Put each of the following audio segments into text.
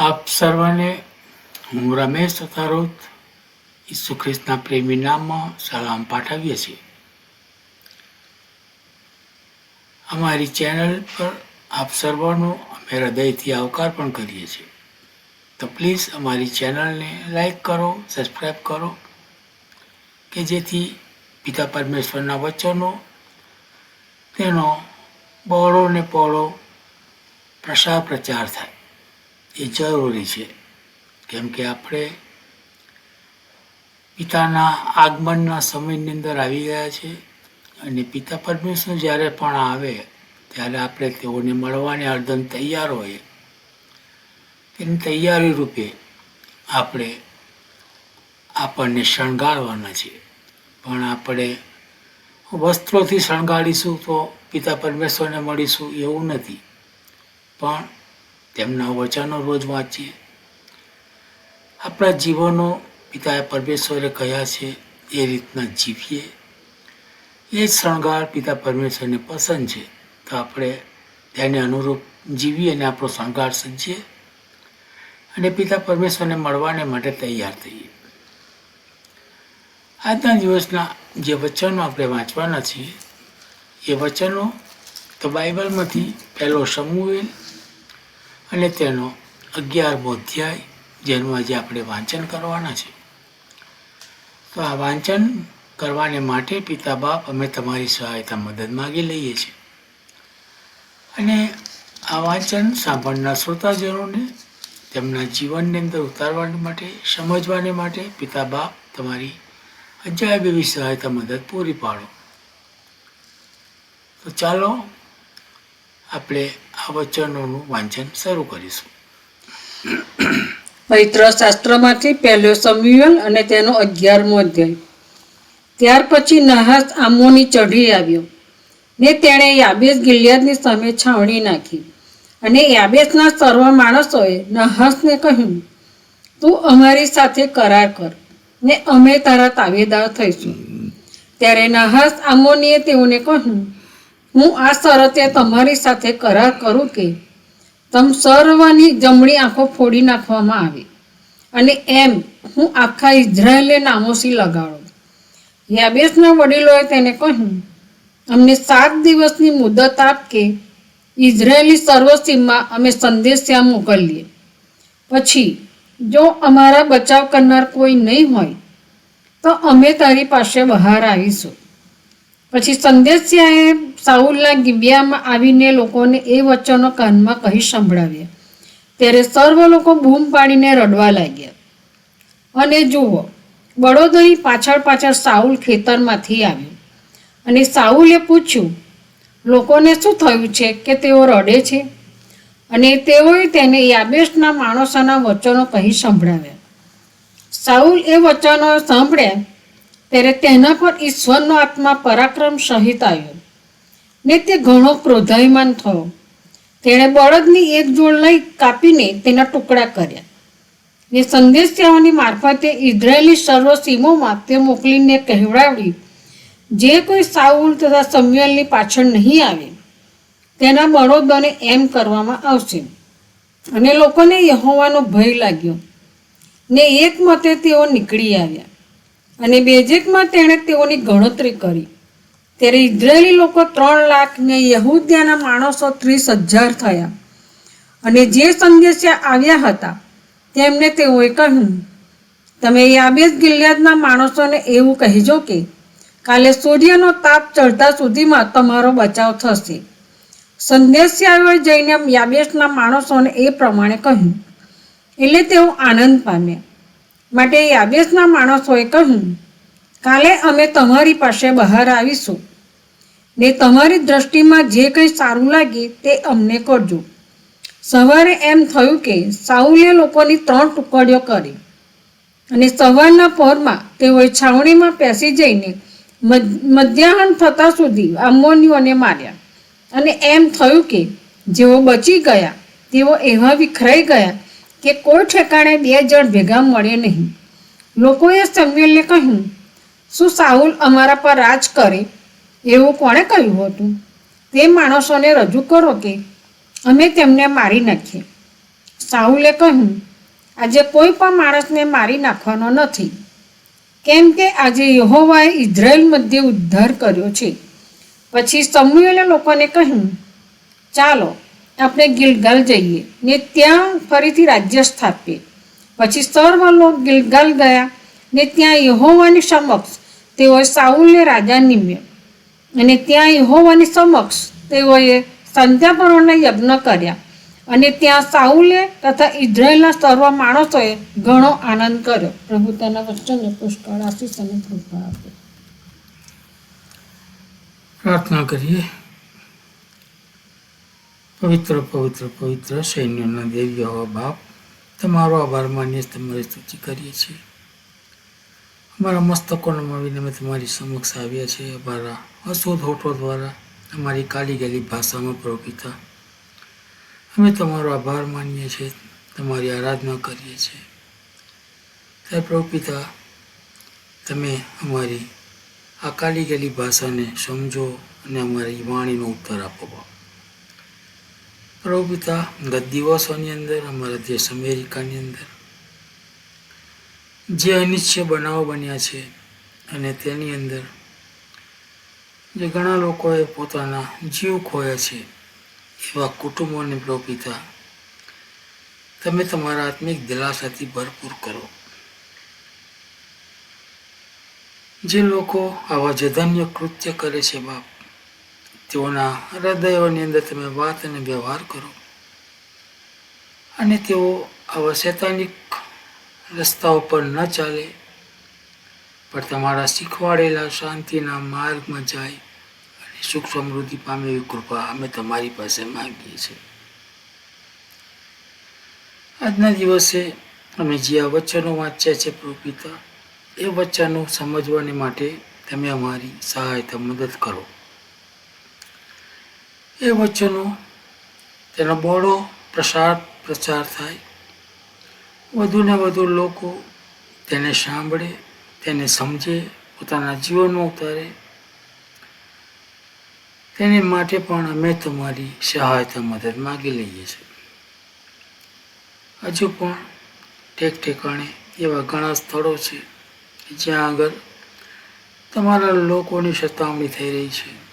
આપ સર્વને હું રમેશ તથારોત ઈસુ ખ્રિસ્તના પ્રેમી નામમાં સલામ પાઠવીએ છીએ. અમારી ચેનલ પર આપ સર્વનો અમે હૃદયથી આવકાર પણ કરીએ છીએ. તો પ્લીઝ અમારી ચેનલને લાઈક કરો સબસ્ક્રાઈબ કરો, કે જેથી પિતા પરમેશ્વરના વચનો, તેનો બહોળો ને પહોળો પ્રસાર પ્રચાર થાય. એ જરૂરી છે. કેમ કે આપણે પિતાના આગમનના સમયની અંદર આવી ગયા છે અને પિતા પરમેશ્વર જ્યારે પણ આવે, ત્યારે આપણે તેઓને મળવાને અર્ધન તૈયાર હોઈએ તેની તૈયારી રૂપે આપણે આપણને શણગારવાના છે પણ આપણે વસ્ત્રોથી શણગારીશું તો પિતા પરમેશ્વરને મળીશું એવું નથી. પણ તેમના વચનો રોજ વાંચીએ. આપણા જીવનો પિતાએ પરમેશ્વરે કહ્યા છે એ રીતના જીવીએ. એ શણગાર પિતા પરમેશ્વરને પસંદ છે. તો આપણે તેને અનુરૂપ જીવીએ અને આપણો શણગાર સજીએ અને પિતા પરમેશ્વરને મળવાને માટે તૈયાર થઈએ. આજના દિવસના જે વચનો આપણે વાંચવાના છીએ, એ વચનો તો બાઇબલમાંથી પહેલો સમુવેલ અને તેનો અગિયારમો અધ્યાય, જેનું આજે આપણે વાંચન કરવાના છે. તો આ વાંચન કરવાને માટે પિતા બાપ અમે તમારી સહાયતા મદદ માગી લઈએ છીએ. અને આ વાંચન સાંભળનાર શ્રોતાજનોને તેમના જીવનની અંદર ઉતારવા માટે, સમજવાને માટે પિતા બાપ તમારી અજાયબ એવી સહાયતા મદદ પૂરી પાડો. તો ચાલો આપણે આ વચનોનું વાંચન શરૂ કરીશું. પવિત્ર શાસ્ત્રમાંથી પહેલો સમયુઅલ અને તેનો અગિયારમો અધ્યાય. ત્યાર પછી નહાસ આમોની ચઢી આવ્યો. ને તેણે યાબેસ ગિલિયાદની સામે છાવણી નાખી. અને યાબેસના સર્વ માણસોએ નહાસને કહ્યું, તું અમારી સાથે કરાર કર, ને અમે તારા તાવેદાર થઈશું. ત્યારે નહાસ આમોનીએ તેઓને કહ્યું હું આ શરતે તમારી સાથે કરાર કરું કે તમ સર્વની જમણી આંખો ફોડી નાખવામાં આવે. અને એમ હું આખા ઇઝરાયેલને નામોસી લગાડું. યાબેસના વડીલોએ તેને કહ્યું, અમને સાત દિવસની મુદત આપ કે ઇઝરાયેલી સર્વસીમમાં અમે સંદેશા મોકલીએ. પછી જો અમારા બચાવ કરનાર કોઈ નહીં હોય, તો અમે તારી પાસે બહાર આવીશું. પછી સંદેશિયાએ સાઉલના ગિબિયામાં આવીને લોકોને એ વચનો કાનમાં કહી સંભળાવ્યા. ત્યારે સર્વ લોકો બૂમ પાડીને રડવા લાગ્યા. અને જુઓ, બળોદરી પાછળ પાછળ સાઉલ ખેતરમાંથી આવ્યો. અને સાઉલે પૂછ્યું, લોકોને શું થયું છે કે તેઓ રડે છે? અને તેઓએ તેને યાબેશના માણસોના વચનો કહી સંભળાવ્યા. સાઉલ એ વચનો સાંભળ્યા ત્યારે તેના પર ઈશ્વરનો આત્મા પરાક્રમ સહિત આવ્યો. ને તે ઘણો ક્રોધાયમાન થયો. તેણે બળદની એક જોડ લઈ કાપીને તેના ટુકડા કર્યા. ને સંદેશાઓની મારફતે ઇઝરાયેલી સર્વ સીમોમાં તે મોકલીને કહેવડાવી, જે કોઈ સાઉલ તથા સમ્યુએલની પાછળ નહીં આવે, તેના બળદોને એમ કરવામાં આવશે. અને લોકોને યહોવાનો ભય લાગ્યો. ને એક મતે તેઓ નીકળી આવ્યા. અને બેજેકમાં તેણે તેઓની ગણતરી કરી. ત્યારે ઇઝરાયેલી લોકો ત્રણ લાખ ને યહૂદિયાના માણસો ત્રીસ હજાર થયા. અને જે સંદેશા આવ્યા હતા, તેમને તેઓએ કહ્યું, તમે યાબેસ ગિલિયાદના માણસોને એવું કહેજો કે, કાલે સૂર્યનો તાપ ચડતા સુધીમાં તમારો બચાવ થશે. સંદેશિયાઓએ જઈને યાબેસના માણસોને એ પ્રમાણે કહ્યું. એટલે તેઓ આનંદ પામ્યા. માટે યાબેસના માણસોએ કહ્યું, કાલે અમે તમારી પાસે બહાર આવીશું. ને તમારી દ્રષ્ટિમાં જે કંઈ સારું લાગે તે અમને કરજો. સવારે એમ થયું કે સાઉલે લોકોની ત્રણ ટુકડીઓ કરી. અને સવારના પહોરમાં તેઓએ છાવણીમાં પેસી જઈને મધ- મધ્યાહન થતાં સુધી આમોનીઓને માર્યા. અને એમ થયું કે જેઓ બચી ગયા તેઓ એવા વિખરાઈ ગયા કે કોઈ ઠેકાણે બે જણ ભેગા મળે નહીં. લોકોએ સમ્યુએલને કહ્યું, શું સાઉલ અમારા પર રાજ કરે? એવું કોણે કહ્યું હતું? તે માણસોને રજૂ કરો કે અમે તેમને મારી નાખીએ. સાઉલે કહ્યું, આજે કોઈ પણ માણસને મારી નાખવાનો નથી. કેમ કે આજે યહોવાએ ઇઝરાયલ મધ્ય ઉદ્ધાર કર્યો છે. પછી સમુએલે લોકોને કહ્યું, ચાલો આપણે ગિલગાલ જઈએ. ને ત્યાં ફરીથી રાજ્ય સ્થાપીએ. પછી સર્વ લોક ગિલગાલ ગયા. ને ત્યાં યહોવાની સમક્ષ તેઓએ સાઉલને રાજા નિમ્યો. અને ત્યાં યહોવાની સમક્ષ તેઓએ સંધ્યાપર્વના યજ્ઞ કર્યા. અને ત્યાં સાઉલે તથા ઇઝરાયેલના સર્વ માણસોએ ઘણો આનંદ કર્યો. પ્રભુ તેના વચનને પુષ્કળ આશીષ અને કૃપા આપે. પ્રાર્થના કરીએ. પવિત્ર પવિત્ર પવિત્ર સૈન્યના દેવી હવા બાપ, તમારો આભાર માનીએ તમારી સ્તુતિ કરીએ છીએ. અમારા મસ્તકોને મળીને અમે તમારી સમક્ષ આવ્યા છીએ, અમારા અશુદ્ધ હોઠો દ્વારા અમારી કાલી ગયેલી ભાષામાં પ્રોપિતા અમે તમારો આભાર માનીએ છીએ, તમારી આરાધના કરીએ છીએ. ત્યારે પ્રોપિતા તમે અમારી આ કાલી ગયેલી ભાષાને સમજો અને અમારી વાણીનો ઉત્તર આપો બાપ. પ્રભુ પિતા ગત દિવસોની અંદર, અમારા દેશ અમેરિકાની અંદર. જે અનિચ્છય બનાવો બન્યા છે અને તેની અંદર જે ઘણા લોકોએ પોતાના જીવ ખોયા છે, એવા કુટુંબોને પ્રભુ પિતા તમે તમારા આત્મિક દિલાસાથી ભરપૂર કરો. જે લોકો આવા જધન્ય કૃત્ય કરે છે, બાપ તેઓના હૃદયોની અંદર તમે વાત અને વ્યવહાર કરો. અને તેઓ આવા શૈતાનિક રસ્તા ઉપર ન ચાલે, પણ તમારા શીખવાડેલા શાંતિના માર્ગમાં જાય અને સુખ સમૃદ્ધિ પામે એવી કૃપા અમે તમારી પાસે માંગીએ છીએ. આજના દિવસે અમે જે આ વચનો વાંચ્યા છે પ્રભુ એ વચનો સમજવાને માટે તમે અમારી સહાયતા મદદ કરો. એ વચનો તેનો બહોળો પ્રસાર પ્રચાર થાય. વધુને વધુ લોકો તેને સાંભળે, તેને સમજે, પોતાના જીવનમાં ઉતારે. તેને માટે પણ અમે તમારી સહાયતા મદદ માગી લઈએ છીએ. હજુ પણ ઠેક ઠેકાણે એવા ઘણા સ્થળો છે જ્યાં આગળ તમારા લોકોની સતામણી થઈ રહી છે.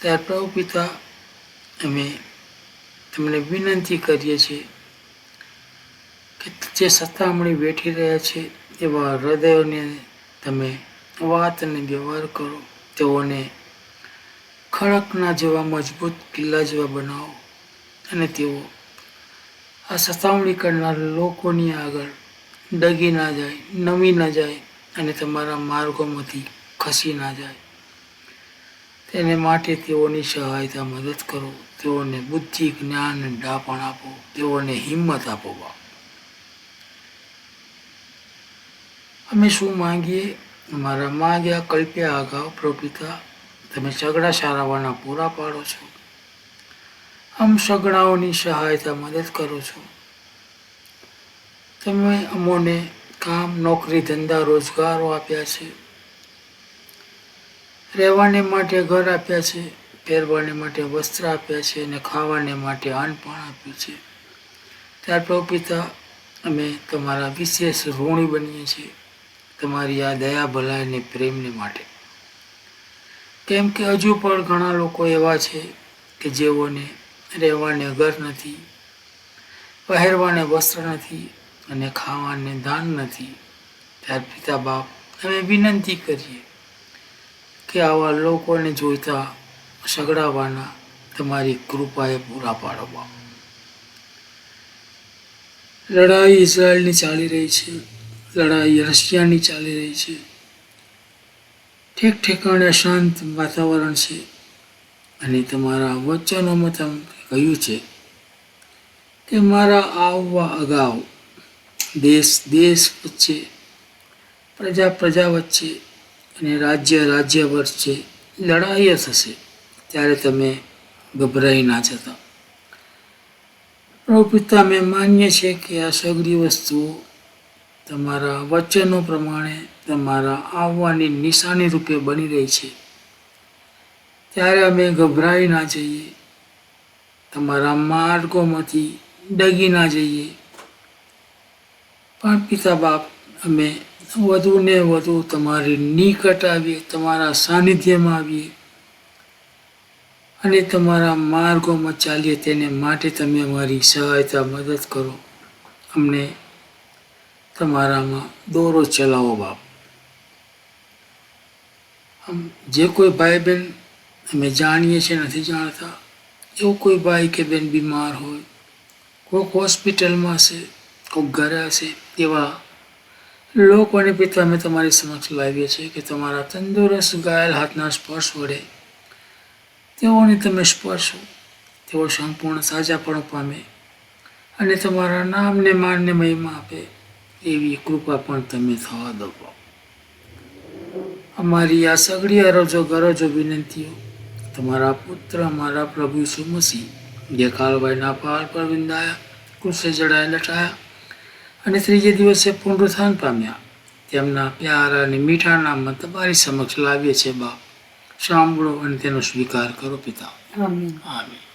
ત્યારે પ્રભુ પિતા અમે તમને વિનંતી કરીએ છીએ કે જે સતામણી બેઠી રહ્યા છે, એવા હૃદયોને તમે વાત અને વ્યવહાર કરો. તેઓને ખડકના જેવા મજબૂત કિલ્લા જેવા બનાવો અને તેઓ આ સતામણી કરનાર લોકોની આગળ ડગી ના જાય, નમી ના જાય અને તમારા માર્ગોમાંથી ખસી ના જાય. તેને માટે તેઓની સહાયતા મદદ કરો. તેઓને બુદ્ધિ, જ્ઞાન, ડાપણ આપો. તેઓને હિંમત આપો બાપ. અમે શું માંગીએ? અમારા માંગ્યા કલ્પ્યા અગાઉ પ્રભુપિતા, તમે સગડા સારાવાના પૂરા પાડો છો. આમ સગડાઓની સહાયતા મદદ કરો છો. તમે અમોને કામ, નોકરી, ધંધા, રોજગારો આપ્યા છે. રહેવાને માટે ઘર આપ્યા છે, પહેરવાને માટે વસ્ત્ર આપ્યા છે અને ખાવાને માટે અન્ન પણ આપ્યું છે. ત્યાર પ્રભુ પિતા, અમે તમારા વિશેષ ઋણી બનીએ છીએ. તમારી આ દયા, ભલાઈ અને પ્રેમને માટે. કેમ કે હજુ પણ ઘણા લોકો એવા છે કે જેઓને રહેવાને ઘર નથી, પહેરવાને વસ્ત્ર નથી અને ખાવાને દાન નથી. ત્યાર પિતા બાપ, અમે વિનંતી કરીએ કે આવા લોકોને જોઈતા સગડાવાના તમારી કૃપાએ પૂરા પાડો લડાઈ ઇઝરાયલની ચાલી રહી છે, લડાઈ રશિયાની ચાલી રહી છે. ઠેક ઠેકાણે શાંત વાતાવરણ છે અને તમારા વચનોમાં તમે કહ્યું છે કે મારા આવવા અગાઉ દેશ દેશ વચ્ચે, પ્રજા પ્રજા વચ્ચે અને રાજ્ય રાજ્ય વચ્ચે લડાઈ થશે, ત્યારે તમે ગભરાઈ ના જતા. પ્રભુ પિતા માનીએ છે કે આ સગરી વસ્તુઓ તમારા વચનો પ્રમાણે તમારા આવવાની નિશાની રૂપે બની રહી છે. ત્યારે અમે ગભરાઈ ના જઈએ, તમારા માર્ગોમાંથી ડગી ના જઈએ. પણ પિતા બાપ, અમે વધુ ને વધુ તમારી નિકટ આવીએ, તમારા સાનિધ્યમાં આવીએ અને તમારા માર્ગોમાં ચાલીએ, તેને માટે તમે અમારી સહાયતા મદદ કરો. અમને તમારામાં દોરો ચલાવો બાપ. આમ જે કોઈ ભાઈ બહેન અમે જાણીએ છીએ, નથી જાણતા એવો કોઈ ભાઈ કે બેન બીમાર હોય, કોઈક હોસ્પિટલમાં હશે, કોઈક ઘરે હશે, એવા લોકોને પિતા અમે તમારી સમક્ષ લાવીએ છીએ કે તમારા તંદુરસ્ત ગાયેલ હાથના સ્પર્શ વડે તેઓને તમે સ્પર્શો. તેઓ સંપૂર્ણ સાજાપણું પામે અને તમારા નામને માનને મહિમા આપે એવી કૃપા પણ તમે થવા દો. અમારી આ સગડી અરજો ગરજો વિનંતીઓ, તમારા પુત્ર અમારા પ્રભુ સુમસી જે કાળવાઈના પહાડ પર વિંદાયા કૃષે જડાય લટાયા અને ત્રીજે દિવસે પુનરુત્થાન પામ્યા. તેમના પ્યારા અને મીઠા નામમાં તમારી સમક્ષ લાવીએ છીએ બાપ. સાંભળો અને તેનો સ્વીકાર કરો પિતા. આમીન. આમીન.